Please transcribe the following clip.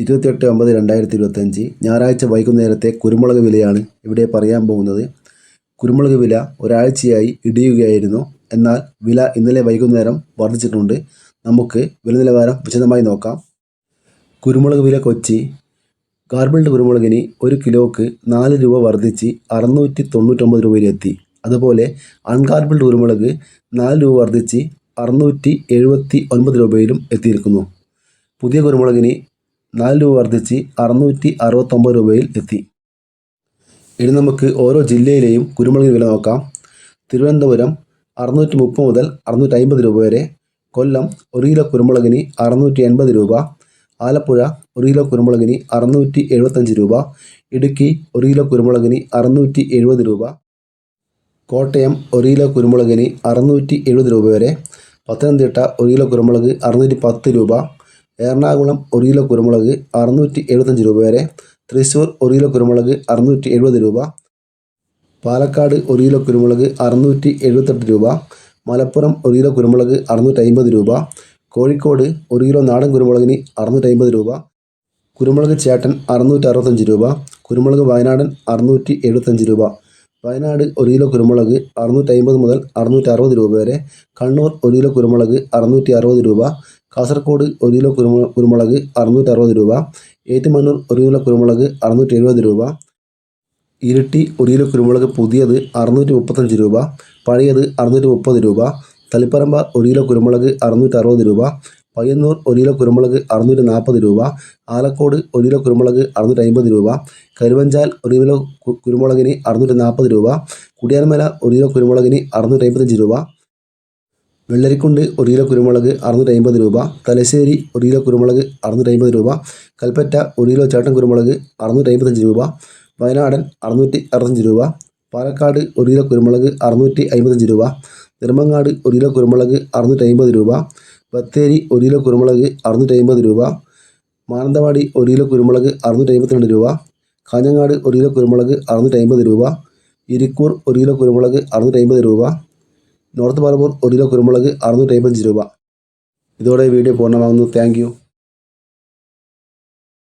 ഇരുപത്തിയെട്ട് ഒമ്പത് രണ്ടായിരത്തി ഇരുപത്തഞ്ച് ഞായറാഴ്ച വൈകുന്നേരത്തെ കുരുമുളക് വിലയാണ് ഇവിടെ പറയാൻ പോകുന്നത്. കുരുമുളക് വില ഒരാഴ്ചയായി ഇടിയുകയായിരുന്നു. എന്നാൽ വില ഇന്നലെ വൈകുന്നേരം വർദ്ധിച്ചിട്ടുണ്ട്. നമുക്ക് വില നിലവാരം വിശദമായി നോക്കാം. കുരുമുളക് വില കൊച്ചി. ഗാർബിൾഡ് കുരുമുളകിന് ഒരു കിലോക്ക് നാല് രൂപ വർദ്ധിച്ച് അറുന്നൂറ്റി തൊണ്ണൂറ്റൊമ്പത് രൂപയിലെത്തി അതുപോലെ അൺഗാർബിൾഡ് കുരുമുളക് നാല് രൂപ വർദ്ധിച്ച് അറുന്നൂറ്റി എഴുപത്തി ഒൻപത് രൂപയിലും എത്തിയിരിക്കുന്നു. പുതിയ കുരുമുളകിന് നാല് രൂപ വർദ്ധിച്ച് അറുന്നൂറ്റി അറുപത്തൊമ്പത് രൂപയിൽ എത്തി. ഇനി നമുക്ക് ഓരോ ജില്ലയിലെയും കുരുമുളകിന് വില നോക്കാം. തിരുവനന്തപുരം അറുന്നൂറ്റി മുപ്പത് മുതൽ അറുന്നൂറ്റി അമ്പത് രൂപ വരെ. കൊല്ലം ഒരു കിലോ കുരുമുളകിന് അറുന്നൂറ്റി എൺപത് രൂപ. ആലപ്പുഴ ഒരു കിലോ കുരുമുളകിന് അറുന്നൂറ്റി എഴുപത്തഞ്ച് രൂപ. ഇടുക്കി ഒരു കിലോ കുരുമുളകിന് അറുന്നൂറ്റി എഴുപത് രൂപ. കോട്ടയം ഒരു കിലോ കുരുമുളകിന് അറുന്നൂറ്റി എഴുപത് രൂപ വരെ. പത്തനംതിട്ട ഒരു കിലോ കുരുമുളക് അറുന്നൂറ്റി പത്ത് രൂപ. എറണാകുളം ഒരു കിലോ കുരുമുളക് അറുന്നൂറ്റി എഴുപത്തഞ്ച് രൂപ വരെ തൃശ്ശൂർ ഒരു കിലോ കുരുമുളക് അറുന്നൂറ്റി എഴുപത് രൂപ പാലക്കാട് ഒരു കിലോ കുരുമുളക് അറുന്നൂറ്റി എഴുപത്തെട്ട് രൂപ മലപ്പുറം ഒരു കിലോ കുരുമുളക് അറുന്നൂറ്റി അമ്പത് രൂപ കോഴിക്കോട് ഒരു കിലോ നാടൻ കുരുമുളകിന് അറുന്നൂറ്റി അമ്പത് രൂപ കുരുമുളക് ചേട്ടൻ അറുന്നൂറ്റി അറുപത്തഞ്ച് രൂപ കുരുമുളക് വയനാടൻ അറുന്നൂറ്റി എഴുപത്തഞ്ച് രൂപ വയനാട് ഒരു കിലോ കുരുമുളക് അറുന്നൂറ്റി അമ്പത് മുതൽ അറുന്നൂറ്റി അറുപത് രൂപ വരെ കണ്ണൂർ ഒരു കിലോ കുരുമുളക് അറുന്നൂറ്റി അറുപത് രൂപ കാസർഗോഡ് ഒരു കിലോ കുരുമു കുരുമുളക് അറുന്നൂറ്റി അറുപത് രൂപ. ഏറ്റുമാനൂർ ഒരു കിലോ കുരുമുളക് അറുന്നൂറ്റി എഴുപത് രൂപ. ഇരിട്ടി ഒരു കിലോ കുരുമുളക് പുതിയത് അറുന്നൂറ്റി മുപ്പത്തഞ്ച് രൂപ. പഴയത് അറുന്നൂറ്റി മുപ്പത് രൂപ. തളിപ്പറമ്പ ഒരു കിലോ കുരുമുളക് അറുന്നൂറ്റി അറുപത് രൂപ. പയ്യന്നൂർ ഒരു കിലോ കുരുമുളക് അറുന്നൂറ്റി നാൽപ്പത് രൂപ. ആലക്കോട് ഒരു കിലോ കുരുമുളക് അറുന്നൂറ്റി അമ്പത് രൂപ. കരുവഞ്ചാൽ ഒരു കിലോ കുരുമുളകിന് അറുന്നൂറ്റി നാൽപ്പത് രൂപ. കുടിയാൻമല ഒരു കിലോ കുരുമുളകിന് അറുന്നൂറ്റി അമ്പത്തഞ്ച് രൂപ. വെള്ളരിക്കുണ്ട് ഒരു കിലോ കുരുമുളക് അറുന്നൂറ്റി അമ്പത് രൂപ. തലശ്ശേരി ഒരു കിലോ കുരുമുളക് അറുന്നൂറ്റി അമ്പത് രൂപ. കൽപ്പറ്റ ഒരു കിലോ ചേട്ടൻ കുരുമുളക് അറുന്നൂറ്റി അമ്പത്തഞ്ച് രൂപ. വയനാടൻ അറുന്നൂറ്റി അറുപത്തഞ്ച് രൂപ. പാലക്കാട് ഒരു കിലോ കുരുമുളക് അറുന്നൂറ്റി അമ്പത്തഞ്ച് രൂപ. നിർമ്മങ്ങാട് ഒരു കിലോ കുരുമുളക് അറുന്നൂറ്റി അമ്പത് രൂപ. ബത്തേരി ഒരു കിലോ കുരുമുളക് അറുന്നൂറ്റി അമ്പത് രൂപ. മാനന്തവാടി ഒരു കിലോ കുരുമുളക് അറുന്നൂറ്റി അമ്പത്തിരണ്ട് രൂപ. കാഞ്ഞങ്ങാട് ഒരു കിലോ കുരുമുളക് അറുന്നൂറ്റി അമ്പത് രൂപ. ഇരിക്കൂർ ഒരു കിലോ കുരുമുളക് അറുന്നൂറ്റി അമ്പത് രൂപ. നോർത്ത് മലബൂർ ഒരു കിലോ കുരുമുളക് അറുന്നൂറ്റി അമ്പത്തഞ്ച് രൂപ. ഇതോടെ വീഡിയോ പൂർണമാകുന്നു. താങ്ക്